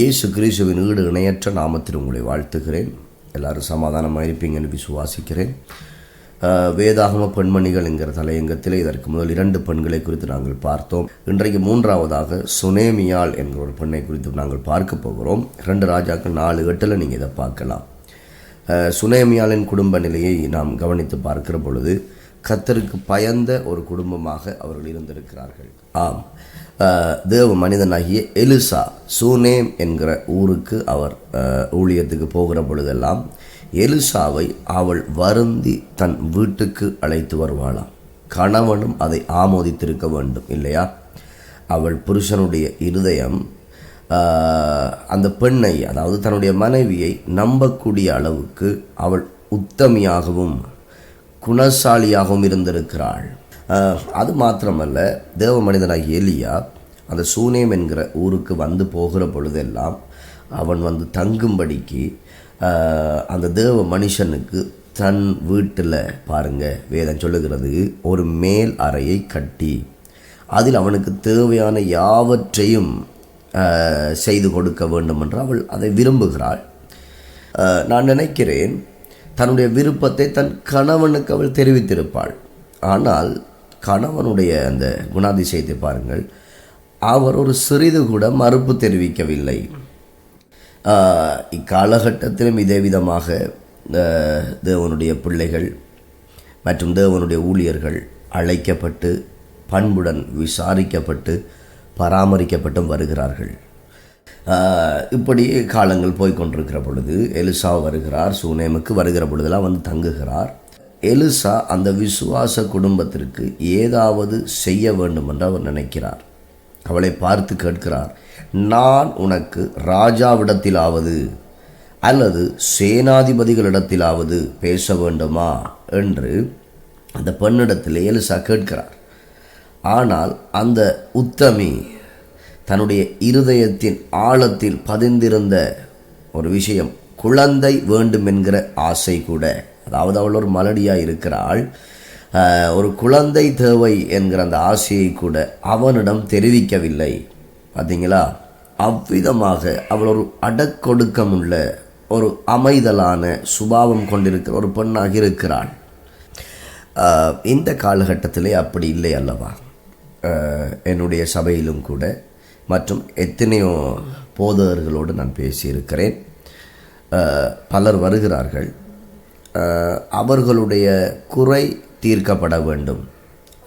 இயேசு கிரீசுவின் ஈடு இணையற்ற நாமத்தில் உங்களை வாழ்த்துகிறேன். எல்லாரும் சமாதானமாக இருப்பீங்கன்னு விசுவாசிக்கிறேன். வேதாகம பெண்மணிகள் என்கிற தலையங்கத்தில் இதற்கு முதல் இரண்டு பெண்களை குறித்து நாங்கள் பார்த்தோம். இன்றைக்கு மூன்றாவதாக சுனேமியால் என்கிற ஒரு பெண்ணை குறித்து நாங்கள் பார்க்க போகிறோம். ரெண்டு ராஜாக்கள் நாலு எட்டில் நீங்கள் இதை பார்க்கலாம். சுனேமியாலின் குடும்ப நிலையை நாம் கவனித்து பார்க்கிற பொழுது கத்தருக்கு பயந்த ஒரு குடும்பமாக அவர்கள் இருந்திருக்கிறார்கள். ஆம். தேவ மனிதனாகிய எலிசா சூனேம் என்கிற ஊருக்கு அவர் ஊழியத்துக்கு போகிற பொழுதெல்லாம் எலிசாவை அவள் வருந்தி தன் வீட்டுக்கு அழைத்து வருவாளாம். கணவனும் அதை ஆமோதித்திருக்க வேண்டும் இல்லையா? அவள் புருஷனுடைய இருதயம் அந்த பெண்ணை அதாவது தன்னுடைய மனைவியை நம்பக்கூடிய அளவுக்கு அவள் உத்தமியாகவும் குணசாலியாகவும் இருந்திருக்கிறாள். அது மாத்திரமல்ல தேவ மனிதனாகிய எலியா அந்த சூனேம் என்கிற ஊருக்கு வந்து போகிற பொழுதெல்லாம் அவன் வந்து தங்கும்படிக்கு அந்த தேவ மனுஷனுக்கு தன் வீட்டில் பாருங்கள் வேதம் சொல்லுகிறது ஒரு மேல் அறையை கட்டி அதில் அவனுக்கு தேவையான யாவற்றையும் செய்து கொடுக்க வேண்டும் என்று அவள் அதை விரும்புகிறாள். நான் நினைக்கிறேன் தன்னுடைய விருப்பத்தை தன் கணவனுக்கு அவள் தெரிவித்திருப்பாள். ஆனால் கணவனுடைய அந்த குணாதிசயத்தை பாருங்கள் அவர் ஒரு சிறிது கூட மறுப்பு தெரிவிக்கவில்லை. இக்காலகட்டத்திலும் இதே விதமாக தேவனுடைய பிள்ளைகள் மற்றும் தேவனுடைய ஊழியர்கள் அழைக்கப்பட்டு பண்புடன் விசாரிக்கப்பட்டு பராமரிக்கப்பட்டும் வருகிறார்கள். இப்படி காலங்கள் போய்கொண்டிருக்கிற பொழுது எலிசா வருகிறார் சூனேமுக்கு வருகிற பொழுதெல்லாம் வந்து தங்குகிறார். எலிசா அந்த விசுவாச குடும்பத்திற்கு ஏதாவது செய்ய வேண்டும் என்று அவர் நினைக்கிறார். அவளை பார்த்து கேட்கிறார் நான் உனக்கு ராஜாவிடத்திலாவது அல்லது சேனாதிபதிகளிடத்திலாவது பேச வேண்டுமா? என்று அந்த பெண்ணிடத்தில் எலிசா கேட்கிறார். ஆனால் அந்த உத்தமி தன்னுடைய இருதயத்தின் ஆழத்தில் பதிந்திருந்த ஒரு விஷயம் குழந்தை வேண்டும் என்கிற ஆசை கூட அதாவது அவள் ஒரு மலடியாக இருக்கிறாள் ஒரு குழந்தை தேவை என்கிற அந்த ஆசையை கூட அவனிடம் தெரிவிக்கவில்லை. பார்த்தீங்களா அவ்விதமாக அவள் ஒரு அடக்கொடுக்கமுள்ள ஒரு அமைதலான சுபாவம் கொண்டிருக்கிற ஒரு பெண்ணாக இருக்கிறாள். இந்த காலகட்டத்திலே அப்படி இல்லை அல்லவா? என்னுடைய சபையிலும் கூட மற்றும் எத்தனையோ போதகர்களோடு நான் பேசியிருக்கிறேன். பலர் வருகிறார்கள். அவர்களுடைய குறை தீர்க்கப்பட வேண்டும்.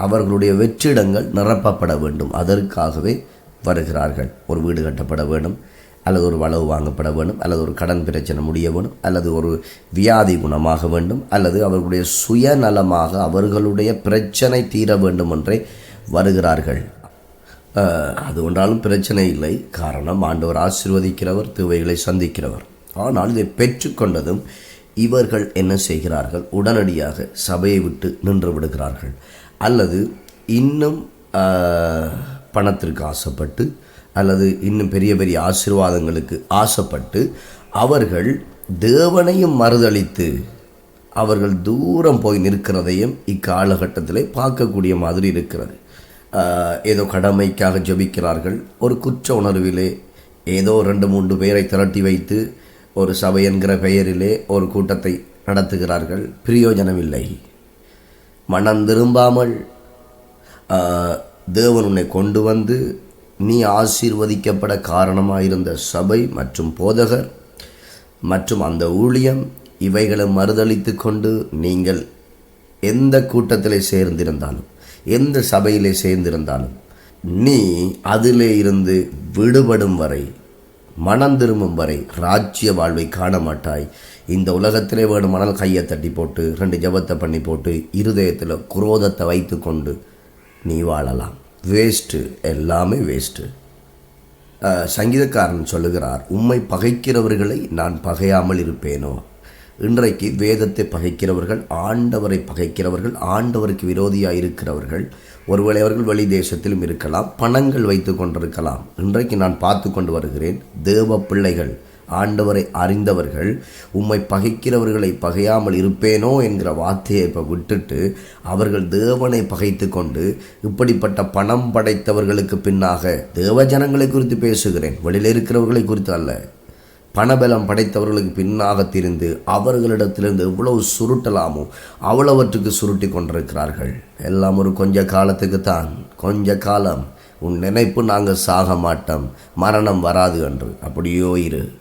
அவர்களுடைய வெற்றிடங்கள் நிரப்பப்பட வேண்டும். அதற்காகவே வருகிறார்கள். ஒரு வீடு கட்டப்பட வேண்டும் அல்லது ஒரு வளவு வாங்கப்பட வேண்டும் அல்லது ஒரு கடன் பிரச்சனை முடிய வேண்டும் அல்லது ஒரு வியாதி குணமாக வேண்டும் அல்லது அவர்களுடைய சுயநலமாக அவர்களுடைய பிரச்சனை தீர வேண்டும் என்றே வருகிறார்கள். அது ஒன்றாலும் பிரச்சனை இல்லை. காரணம் ஆண்டவர் ஆசீர்வதிக்கிறவர் தேவைகளை சந்திக்கிறவர். ஆனால் இதை பெற்றுக்கொண்டதும் இவர்கள் என்ன செய்கிறார்கள்? உடனடியாக சபையை விட்டு நின்று விடுகிறார்கள். அல்லது இன்னும் பணத்திற்கு ஆசைப்பட்டு அல்லது இன்னும் பெரிய பெரிய ஆசீர்வாதங்களுக்கு ஆசைப்பட்டு அவர்கள் தேவனையும் மறுதளித்து அவர்கள் தூரம் போய் நிற்கிறதையும் இக்காலகட்டத்தில் பார்க்கக்கூடிய மாதிரி இருக்கிறது. ஏதோ கடமைக்காக ஜெபிக்கிறார்கள். ஒரு குற்ற உணர்விலே ஏதோ ரெண்டு மூன்று பேரை திரட்டி வைத்து ஒரு சபை என்கிற பெயரிலே ஒரு கூட்டத்தை நடத்துகிறார்கள். பிரயோஜனமில்லை. மனம் திரும்பாமல் தேவன் உன்னை கொண்டு வந்து நீ ஆசீர்வதிக்கப்பட காரணமாயிருந்த சபை மற்றும் போதகர் மற்றும் அந்த ஊழியம் இவைகளை மறுதளித்து கொண்டு நீங்கள் எந்த கூட்டத்திலே சேர்ந்திருந்தாலும் எந்த சபையிலே சேர்ந்திருந்தாலும் நீ அதிலே இருந்து விடுபடும் வரை மனம் திரும்பும் வரை ராஜ்ய வாழ்வை காண மாட்டாய். இந்த உலகத்திலே வேணுமானால் கையை தட்டி போட்டு ரெண்டு ஜெபத்தை பண்ணி போட்டு இருதயத்தில் குரோதத்தை வைத்து கொண்டு நீ வாழலாம். வேஸ்ட்டு எல்லாமே வேஸ்ட்டு சங்கீதக்காரன் சொல்லுகிறார் உம்மை பகைக்கிறவர்களை நான் பகையாமல் இருப்பேனோ? இன்றைக்கு வேதத்தை பகைக்கிறவர்கள் ஆண்டவரை பகைக்கிறவர்கள் ஆண்டவருக்கு விரோதியாக இருக்கிறவர்கள் ஒருவேளை அவர்கள் வெளி தேசத்திலும் இருக்கலாம் பணங்கள் வைத்து கொண்டிருக்கலாம். இன்றைக்கு நான் பார்த்து கொண்டு வருகிறேன் தேவ பிள்ளைகள் ஆண்டவரை அறிந்தவர்கள் உம்மை பகைக்கிறவர்களை பகையாமல் இருப்பேனோ என்கிற வார்த்தையை இப்போ விட்டுட்டு அவர்கள் தேவனை பகைத்து கொண்டு இப்படிப்பட்ட பணம் படைத்தவர்களுக்கு பின்னாக தேவ ஜனங்களை குறித்து பேசுகிறேன். வெளியில் இருக்கிறவர்களை குறித்து அல்ல. பணபலம் படைத்தவர்களுக்கு பின்னாக திரிந்து அவர்களிடத்திலிருந்து எவ்வளவு சுருட்டலாமோ அவ்வளவற்றுக்கு சுருட்டி கொண்டிருக்கிறார்கள். எல்லாம் ஒரு கொஞ்ச காலத்துக்கு தான் கொஞ்ச காலம். உன் நினைப்பு நாங்கள் சாக மாட்டோம். மரணம் வராது என்று. அப்படியோ இரு.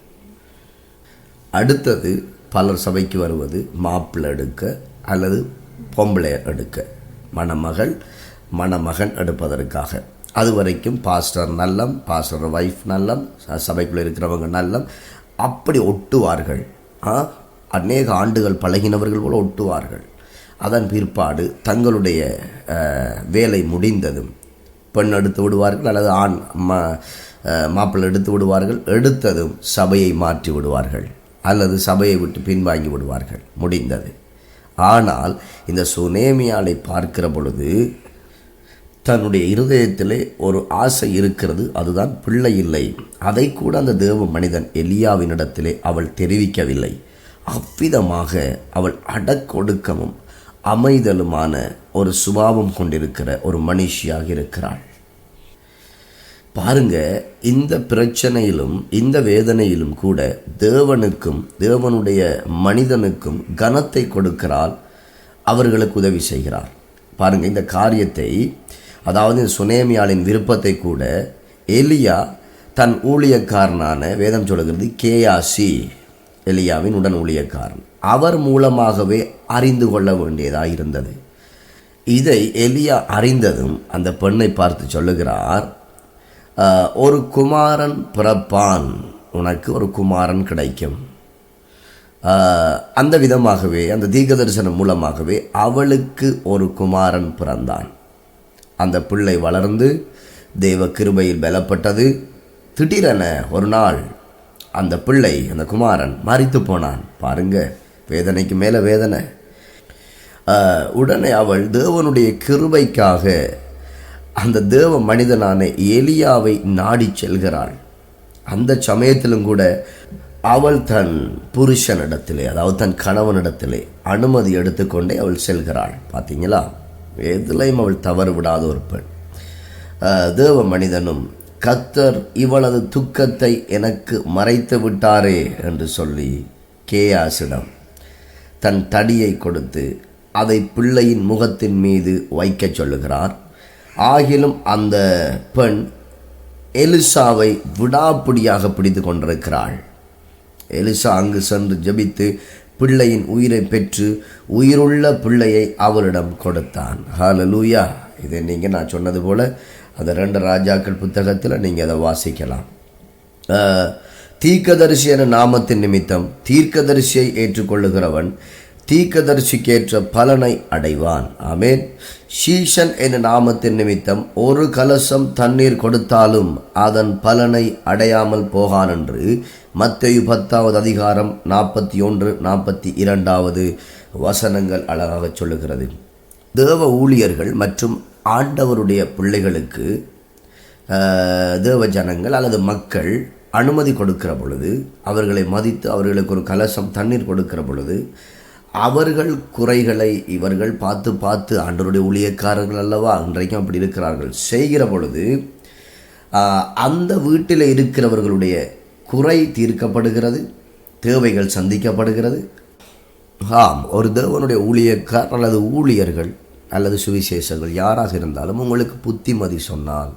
அடுத்தது பலர் சபைக்கு வருவது மாப்பிள்ளை எடுக்க அல்லது பொம்பளை எடுக்க. மணமகள் மணமகன் எடுப்பதற்காக. அது வரைக்கும் பாஸ்டர் நல்லம் பாஸ்டர் ஒய்ஃப் நல்லம் சபைக்குள்ளே இருக்கிறவங்க நல்லம் அப்படி ஒட்டுவார்கள். அநேக ஆண்டுகள் பழகினவர்கள் போல ஒட்டுவார்கள். அதன் பிற்பாடு தங்களுடைய வேலை முடிந்ததும் பெண் எடுத்து விடுவார்கள் அல்லது ஆண் ம மாப்பிள்ளை எடுத்து விடுவார்கள். எடுத்ததும் சபையை மாற்றி விடுவார்கள். அல்லது சபையை விட்டு பின்வாங்கி விடுவார்கள். முடிந்தது. ஆனால் இந்த சுனேமியாலை பார்க்கிற பொழுது தன்னுடைய இருதயத்திலே ஒரு ஆசை இருக்கிறது அதுதான் பிள்ளை இல்லை. அதை கூட அந்த தேவ மனிதன் எலியாவினிடத்திலே அவள் தெரிவிக்கவில்லை. அவ்விதமாக அவள் அடக்கொடுக்கமும் அமைதலுமான ஒரு சுபாவம் கொண்டிருக்கிற ஒரு மனுஷியாக இருக்கிறாள். பாருங்க இந்த பிரச்சனையிலும் இந்த வேதனையிலும் கூட தேவனுக்கும் தேவனுடைய மனிதனுக்கும் கனத்தை கொடுக்கிறாள் அவர்களுக்கு உதவி செய்கிறார். பாருங்க இந்த காரியத்தை அதாவது இந்த சுனேமியாளின் விருப்பத்தை கூட எலியா தன் ஊழியக்காரனான வேதம் சொல்கிறது கேயாசி எலியாவின் உடன் ஊழியக்காரன். அவர் மூலமாகவே அறிந்து கொள்ள வேண்டியதாக இருந்தது. இதை எலியா அறிந்ததும் அந்த பெண்ணை பார்த்து சொல்லுகிறார் ஒரு குமாரன் பிறப்பான் உனக்கு ஒரு குமாரன் கிடைக்கும். அந்த விதமாகவே அந்த தீர்க்க தரிசனம் மூலமாகவே அவளுக்கு ஒரு குமாரன் பிறந்தான். அந்த பிள்ளை வளர்ந்து தெய்வ கிருபையில் பலப்பட்டது. திடீரென ஒரு நாள் அந்த பிள்ளை அந்த குமாரன் மறித்து போனான். பாருங்க வேதனைக்கு மேலே வேதனை. உடனே அவள் தேவனுடைய கிருபைக்காக அந்த தேவ மனிதனான எலியாவை நாடி செல்கிறாள். அந்த சமயத்திலும் கூட அவள் தன் புருஷனிடத்திலே அதாவது தன் கணவனிடத்திலே அனுமதி எடுத்துக்கொண்டே அவள் செல்கிறாள். பார்த்தீங்களா எதுலையும் அவள் தவறு விடாத ஒரு பெண். தேவ மனிதனும் கத்தர் இவளது துக்கத்தை எனக்கு மறைத்து விட்டாரே என்று சொல்லி கேயாசிடம் தன் தடியை கொடுத்து அதை பிள்ளையின் முகத்தின் மீது வைக்கச் சொல்லுகிறார். ஆகிலும் அந்த பெண் எலிசாவை விடாப்பிடியாக பிடித்து கொண்டிருக்கிறாள். எலிசா அங்கு சென்று ஜெபித்து பிள்ளையின் உயிரை பெற்று உயிருள்ள பிள்ளையை அவரிடம் கொடுத்தான். ஹாலலூயா இதை நீங்கள் நான் சொன்னது போல அந்த ரெண்டு ராஜாக்கள் புத்தகத்தில் நீங்கள் அதை வாசிக்கலாம். தீர்க்கதரிசி என நாமத்தின் நிமித்தம் தீர்க்கதரிசியை ஏற்றுக்கொள்ளுகிறவன் தீர்க்கதரிசிக்கேற்ற பலனை அடைவான். ஆமேன். ஷீஷன் என நாமத்தின் நிமித்தம் ஒரு கலசம் தண்ணீர் கொடுத்தாலும் அதன் பலனை அடையாமல் போகான் என்று மத்தேயு பத்தாவது அதிகாரம் நாற்பத்தி ஒன்று நாற்பத்தி இரண்டாவது வசனங்கள் அழகாக சொல்லுகிறது. தேவ ஊழியர்கள் மற்றும் ஆண்டவருடைய பிள்ளைகளுக்கு தேவ ஜனங்கள் அல்லது மக்கள் அனுமதி கொடுக்கிற பொழுது அவர்களை மதித்து அவர்களுக்கு ஒரு கலசம் தண்ணீர் கொடுக்கிற பொழுது அவர்கள் குறைகளை இவர்கள் பார்த்து பார்த்து ஆண்டருடைய ஊழியக்காரர்கள் அல்லவா இன்றைக்கும் அப்படி இருக்கிறார்கள். செய்கிற பொழுது அந்த வீட்டில் இருக்கிறவர்களுடைய குறை தீர்க்கப்படுகிறது தேவைகள் சந்திக்கப்படுகிறது. ஆம் ஒரு தேவனுடைய ஊழியக்கார் அல்லது ஊழியர்கள் அல்லது சுவிசேஷங்கள் யாராக இருந்தாலும் உங்களுக்கு புத்திமதி சொன்னால்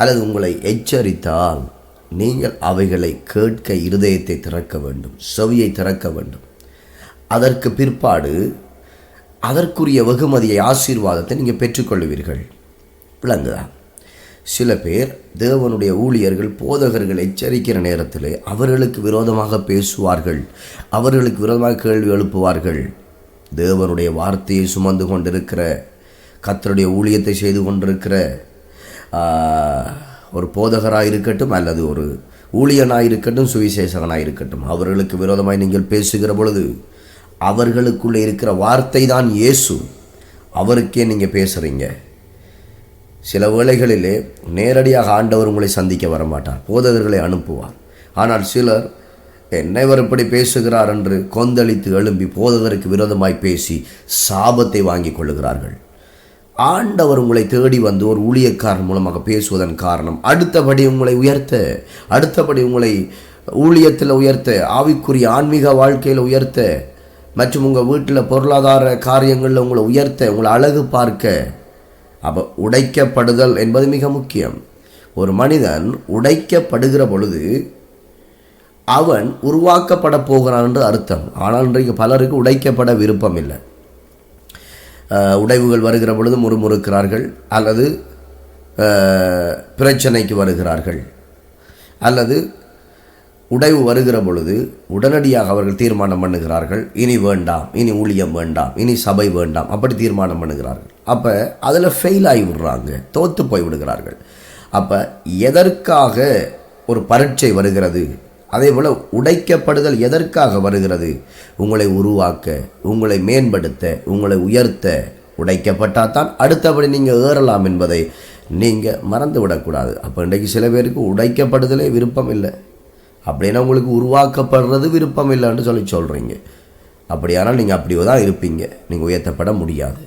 அல்லது உங்களை எச்சரித்தால் நீங்கள் அவைகளை கேட்க இருதயத்தை திறக்க வேண்டும் செவியை திறக்க வேண்டும். அதற்கு பிற்பாடு அதற்குரிய வெகுமதியை ஆசீர்வாதத்தை நீங்கள் பெற்றுக்கொள்வீர்கள் விளங்குதா? சில பேர் தேவனுடைய ஊழியர்கள் போதகர்கள் எச்சரிக்கிற நேரத்தில் அவர்களுக்கு விரோதமாக பேசுவார்கள். அவர்களுக்கு விரோதமாக கேள்வி எழுப்புவார்கள். தேவனுடைய வார்த்தையை சுமந்து கொண்டிருக்கிற கத்தருடைய ஊழியத்தை செய்து கொண்டிருக்கிற ஒரு போதகராக இருக்கட்டும் அல்லது ஒரு ஊழியனாக இருக்கட்டும் சுவிசேஷகனாக இருக்கட்டும் அவர்களுக்கு விரோதமாய் நீங்கள் பேசுகிற பொழுது அவர்களுக்குள்ளே இருக்கிற வார்த்தை தான் இயேசு. அவருக்கே நீங்கள் பேசுகிறீங்க சில வேளைகளிலே நேரடியாக ஆண்டவர் உங்களை சந்திக்க வரமாட்டார் போதகர்களை அனுப்புவார். ஆனால் சிலர் என்னைவர் இப்படி பேசுகிறார் என்று கொந்தளித்து எழும்பி போதகருக்கு விரோதமாய் பேசி சாபத்தை வாங்கிக் கொள்ளுகிறார்கள். ஆண்டவர் உங்களை தேடி வந்து ஒரு ஊழியக்காரன் மூலமாக பேசுவதன் காரணம் அடுத்தபடி உங்களை உயர்த்த அடுத்தபடி உங்களை ஊழியத்தில் உயர்த்த ஆவிக்குரிய ஆன்மீக வாழ்க்கையில் உயர்த்த மற்றும் உங்கள் வீட்டில் பொருளாதார காரியங்களில் உங்களை உயர்த்த உங்களை அழகு பார்க்க அப்போ உடைக்கப்படுதல் என்பது மிக முக்கியம். ஒரு மனிதன் உடைக்கப்படுகிற பொழுது அவன் உருவாக்கப்பட போகிறான் என்று அர்த்தம். ஆனால் இன்றைக்கு பலருக்கு உடைக்கப்பட விருப்பம் இல்லை உடைவுகள் வருகிற பொழுது முறுமுறுக்கிறார்கள் அல்லது பிரச்சனைக்கு வருகிறார்கள் அல்லது உடைவு வருகிற பொழுது உடனடியாக அவர்கள் தீர்மானம் பண்ணுகிறார்கள். இனி வேண்டாம் இனி ஊழியம் வேண்டாம் இனி சபை வேண்டாம். அப்படி தீர்மானம் பண்ணுகிறார்கள். அப்போ அதில் ஃபெயில் ஆகி விடுறாங்க தோற்று போய் விடுகிறார்கள். அப்போ எதற்காக ஒரு பரீட்சை வருகிறது? அதே போல் உடைக்கப்படுதல் எதற்காக வருகிறது? உங்களை உருவாக்க உங்களை மேம்படுத்த உங்களை உயர்த்த உடைக்கப்பட்டால் தான் அடுத்தபடி நீங்கள் ஏறலாம் என்பதை நீங்கள் மறந்து விடக்கூடாது. அப்போ இன்றைக்கு சில பேருக்கு உடைக்கப்படுதலே விருப்பம் இல்லை. அப்படின்னா உங்களுக்கு உருவாக்கப்படுறது விருப்பம் இல்லைன்னு சொல்லி சொல்கிறீங்க அப்படியானால் நீங்கள் அப்படி தான் இருப்பீங்க. நீங்கள் உயர்த்தப்பட முடியாது.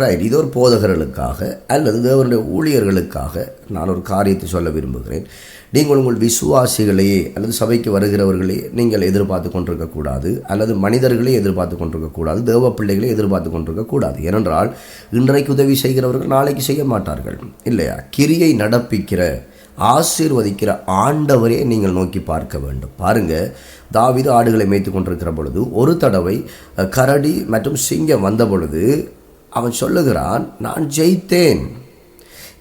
ரைட் இது ஒரு போதகர்களுக்காக அல்லது தேவனுடைய ஊழியர்களுக்காக நான் ஒரு காரியத்தை சொல்ல விரும்புகிறேன். நீங்கள் உங்கள் விசுவாசிகளையே அல்லது சபைக்கு வருகிறவர்களே நீங்கள் எதிர்பார்த்து கொண்டிருக்கக்கூடாது அல்லது மனிதர்களே எதிர்பார்த்து கொண்டிருக்கக்கூடாது தேவ பிள்ளைகளை எதிர்பார்த்து கொண்டிருக்கக்கூடாது ஏனென்றால் இன்றைக்கு உதவி செய்கிறவர்கள் நாளைக்கு செய்ய மாட்டார்கள். இல்லையா? கிரியை நடப்பிக்கிற ஆசீர்வதிக்கிற ஆண்டவரே நீங்கள் நோக்கி பார்க்க வேண்டும். பாருங்கள் தாவிது ஆடுகளை மேய்த்து கொண்டிருக்கிற பொழுது ஒரு தடவை கரடி மற்றும் சிங்கம் வந்த பொழுது அவன் சொல்லுகிறான் நான் ஜெயித்தேன்.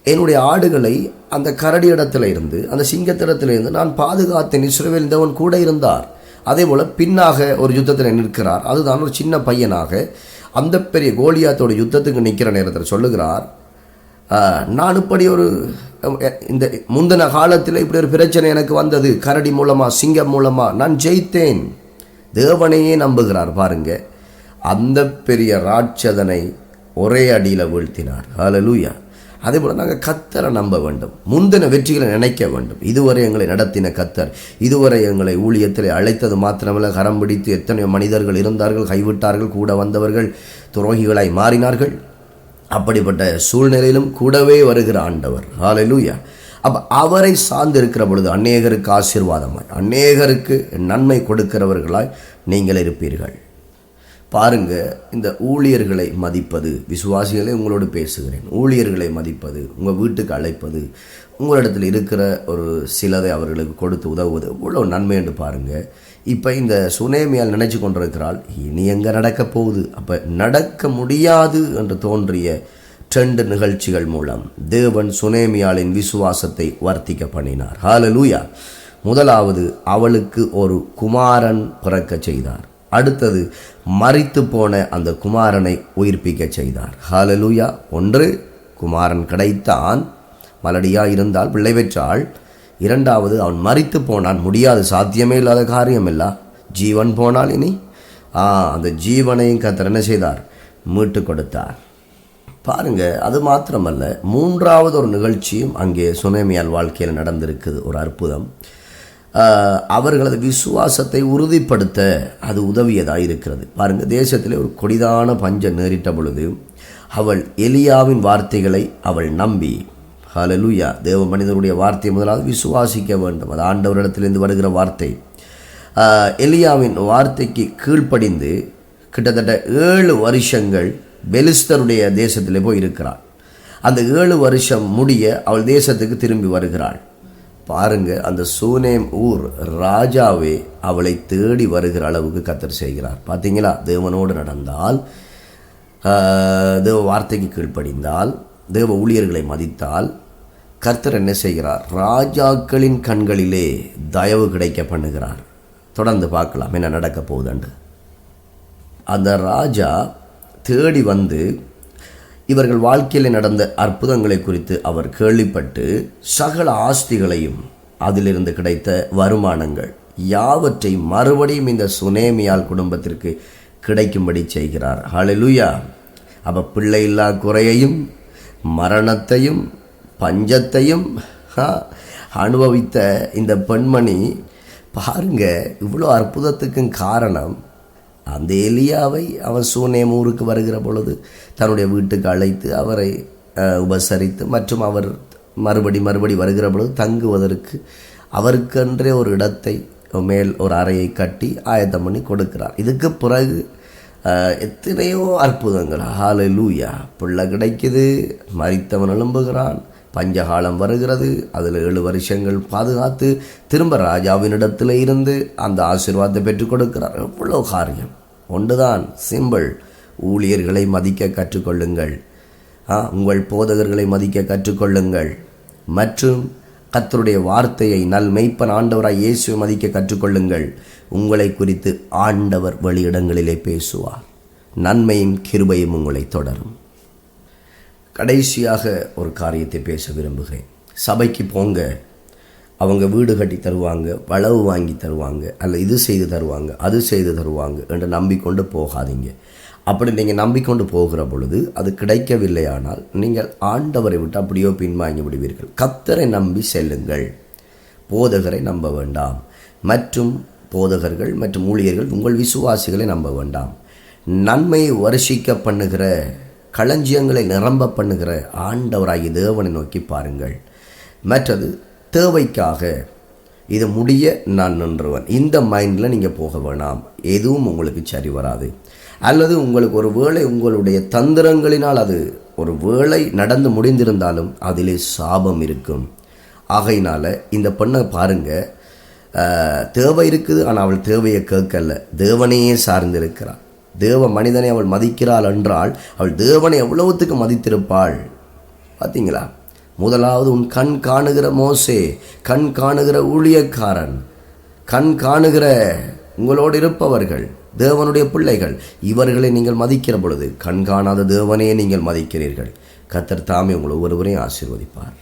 என்னுடைய ஆடுகளை அந்த கரடி இடத்துல இருந்து அந்த சிங்கத்திடத்திலிருந்து நான் பாதுகாத்தேன். இஸ்ரவேல் தேவன் கூட இருந்தார். அதே போல் பின்னாக ஒரு யுத்தத்தில் நிற்கிறார். அதுதான் ஒரு சின்ன பையனாக அந்த பெரிய கோலியாத்தோட யுத்தத்துக்கு நிற்கிற நேரத்தில் சொல்லுகிறார் நான் இப்படி ஒரு இந்த முந்தின காலத்தில் இப்படி ஒரு பிரச்சனை எனக்கு வந்தது. கரடி மூலமாக சிங்கம் மூலமாக நான் ஜெயித்தேன். தேவனையே நம்புகிறார் பாருங்க. அந்த பெரிய ராட்சதனை ஒரே அடியில் வீழ்த்தினார். ஹலலூயா அதே போல் நாங்கள் கத்தரை நம்ப வேண்டும். முந்தின வெற்றிகளை நினைக்க வேண்டும். இதுவரை எங்களை நடத்தின கத்தர் இதுவரை எங்களை ஊழியத்தில் அழைத்தது மாத்திரமல்ல. கரம் பிடித்து எத்தனையோ மனிதர்கள் இருந்தார்கள் கைவிட்டார்கள் கூட வந்தவர்கள் துரோகிகளாய் மாறினார்கள். அப்படிப்பட்ட சூழ்நிலையிலும் கூடவே வருகிற ஆண்டவர். ஹாலலூயா அப்போ அவரை சார்ந்து இருக்கிற பொழுது அநேகருக்கு ஆசீர்வாதமாய் அநேகருக்கு நன்மை கொடுக்கிறவர்களாய் நீங்கள் இருப்பீர்கள். பாருங்க இந்த ஊழியர்களை மதிப்பது விசுவாசிகளை உங்களோடு பேசுகிறேன். ஊழியர்களை மதிப்பது உங்கள் வீட்டுக்கு அழைப்பது உங்களிடத்தில் இருக்கிற ஒரு சிலதை அவர்களுக்கு கொடுத்து உதவுவது இவ்வளோ நன்மை என்று பாருங்கள் இப்போ இந்த சுனேமியால் நினைச்சு கொண்டிருக்கிறாள் இனி எங்கே நடக்க போகுது? அப்போ நடக்க முடியாது என்று தோன்றிய ட்ரெண்ட் நிகழ்ச்சிகள் மூலம் தேவன் சுனேமியாளின் விசுவாசத்தை வர்த்திக்க பண்ணினார். ஹாலலூயா முதலாவது அவளுக்கு ஒரு குமாரன் பிறக்கச் செய்தார். அடுத்தது மறித்து போன அந்த குமாரனை உயிர்ப்பிக்க செய்தார். ஹாலலூயா ஒன்று குமாரன் கிடைத்தான். மலடியாக இருந்தால் பிள்ளை பெற்றாள். இரண்டாவது அவன் மறித்து போனான் முடியாது சாத்தியமே இல்லாத காரியம் இல்ல ஜீவன் போனால் இனி? ஆ அந்த ஜீவனையும் கத்தர் என்ன செய்தார்? மீட்டு கொடுத்தார். பாருங்க அது மாத்திரமல்ல மூன்றாவது ஒரு நிகழ்ச்சியும் அங்கே சுனேமியால் வாழ்க்கையில் நடந்திருக்குது ஒரு அற்புதம். அவர்களது விசுவாசத்தை உறுதிப்படுத்த அது உதவியதாக இருக்கிறது. பாருங்கள் தேசத்திலே ஒரு கொடிதான பஞ்சம் நேரிட்ட பொழுது அவள் எலியாவின் வார்த்தைகளை அவள் நம்பி ஹலலுயா தேவ மனிதனுடைய வார்த்தையை முதலாவது விசுவாசிக்க வேண்டும். அது ஆண்டவரிடத்திலிருந்து வருகிற வார்த்தை. எலியாவின் வார்த்தைக்கு கீழ்ப்படிந்து கிட்டத்தட்ட ஏழு வருஷங்கள் பெலிஸ்தருடைய தேசத்திலே போய் இருக்கிறாள் அந்த ஏழு வருஷம் முடிய அவள் தேசத்துக்கு திரும்பி வருகிறாள். பாருங்க அந்த சூனேம் ஊர் ராஜாவே அவளை தேடி வருகிற அளவுக்கு கத்தர் செய்கிறார். பார்த்தீங்களா தேவனோடு நடந்தால் தேவ வார்த்தைக்கு கீழ்ப்படிந்தால் தேவ ஊழியர்களை மதித்தால் கர்த்தர் என்ன செய்கிறார்? ராஜாக்களின் கண்களிலே தயவு கிடைக்க பண்ணுகிறார். தொடர்ந்து பார்க்கலாம் என்ன நடக்க போகுதுண்டு. அந்த ராஜா தேடி வந்து இவர்கள் வாழ்க்கையில் நடந்த அற்புதங்களை குறித்து அவர் கேள்விப்பட்டு சகல ஆஸ்திகளையும் அதிலிருந்து கிடைத்த வருமானங்கள் யாவற்றை மறுபடியும் இந்த சுனேமியால் குடும்பத்திற்கு கிடைக்கும்படி செய்கிறார். ஹalleluya அப்போ பிள்ளை இல்லா குறையையும் மரணத்தையும் பஞ்சத்தையும் அனுபவித்த இந்த பெண்மணி பாருங்க இவ்வளோ அற்புதத்துக்கும் காரணம் அந்த எலியாவை அவன் சூனேம் ஊருக்கு வருகிற பொழுது தன்னுடைய வீட்டுக்கு அழைத்து அவரை உபசரித்து மற்றும் அவர் மறுபடி மறுபடி வருகிற பொழுது தங்குவதற்கு அவருக்கென்றே ஒரு இடத்தை மேல் ஒரு அறையை கட்டி ஆயத்தம் பண்ணி கொடுக்கிறார். இதுக்கு பிறகு எத்தனையோ அற்புதங்கள். ஹாலலூயா பிள்ளை கிடைக்குது மறித்தவன் எழும்புகிறான். பஞ்சகாலம் வருகிறது. அதில் ஏழு வருஷங்கள் பாதுகாத்து திரும்ப ராஜாவினிடத்தில் இருந்து அந்த ஆசீர்வாதத்தை பெற்றுக் கொடுக்கிறார். எவ்வளோ காரியம். ஒன்றுதான் சிம்பிள் ஊழியர்களை மதிக்க கற்றுக்கொள்ளுங்கள். உங்கள் போதகர்களை மதிக்க கற்றுக்கொள்ளுங்கள். மற்றும் கத்தருடைய வார்த்தையை நல் மெய்ப்பன் ஆண்டவராய் இயேசுவை மதிக்க கற்றுக்கொள்ளுங்கள். உங்களை குறித்து ஆண்டவர் வெளியிடங்களிலே பேசுவார். நன்மையும் கிருபையும் உங்களை தொடரும். கடைசியாக ஒரு காரியத்தை பேச விரும்புகிறேன். சபைக்கு போங்க. அவங்க வீடு கட்டி தருவாங்க வளவு வாங்கி தருவாங்க அல்ல இது செய்து தருவாங்க அது செய்து தருவாங்க என்று நம்பிக்கொண்டு போகாதீங்க. அப்படி நீங்கள் நம்பிக்கொண்டு போகிற பொழுது அது கிடைக்கவில்லையானால் நீங்கள் ஆண்டவரை விட்டு அப்படியோ பின்வாங்கி விடுவீர்கள். கத்தரை நம்பி செல்லுங்கள். போதகரை நம்ப வேண்டாம். மற்றும் போதகர்கள் மற்றும் ஊழியர்கள் உங்கள் விசுவாசிகளை நம்ப வேண்டாம். நன்மையை வருஷிக்க பண்ணுகிற களஞ்சியங்களை நிரம்ப பண்ணுகிற ஆண்டவராகிய தேவனை நோக்கி பாருங்கள். மற்றது தேவைக்காக. இது முடிய நான் நின்றுவன். இந்த மைண்டில் நீங்கள் போக வேணாம். எதுவும் உங்களுக்கு சரி வராது. அல்லது உங்களுக்கு ஒரு வேளை உங்களுடைய தந்திரங்களினால் அது ஒரு வேளை நடந்து முடிந்திருந்தாலும் அதிலே சாபம் இருக்கும். ஆகையினால் இந்த பெண்ணை பாருங்கள் தேவை இருக்குது ஆனால் அவள் தேவையை கேட்கல. தேவனையே சார்ந்திருக்கிறாள். தேவ மனிதனை அவள் மதிக்கிறாள் என்றால் அவள் தேவனை எவ்வளவுத்துக்கு மதித்திருப்பாள்? பார்த்தீங்களா முதலாவது உன் கண் காணுகிற மோசே கண் காணுகிற ஊழியக்காரன் கண் காணுகிற உங்களோடு இருப்பவர்கள் தேவனுடைய பிள்ளைகள் இவர்களை நீங்கள் மதிக்கிற பொழுது கண் காணாத தேவனையே நீங்கள் மதிக்கிறீர்கள். கத்தர் தாமே உங்களை ஒருவரையும் ஆசீர்வதிப்பார்.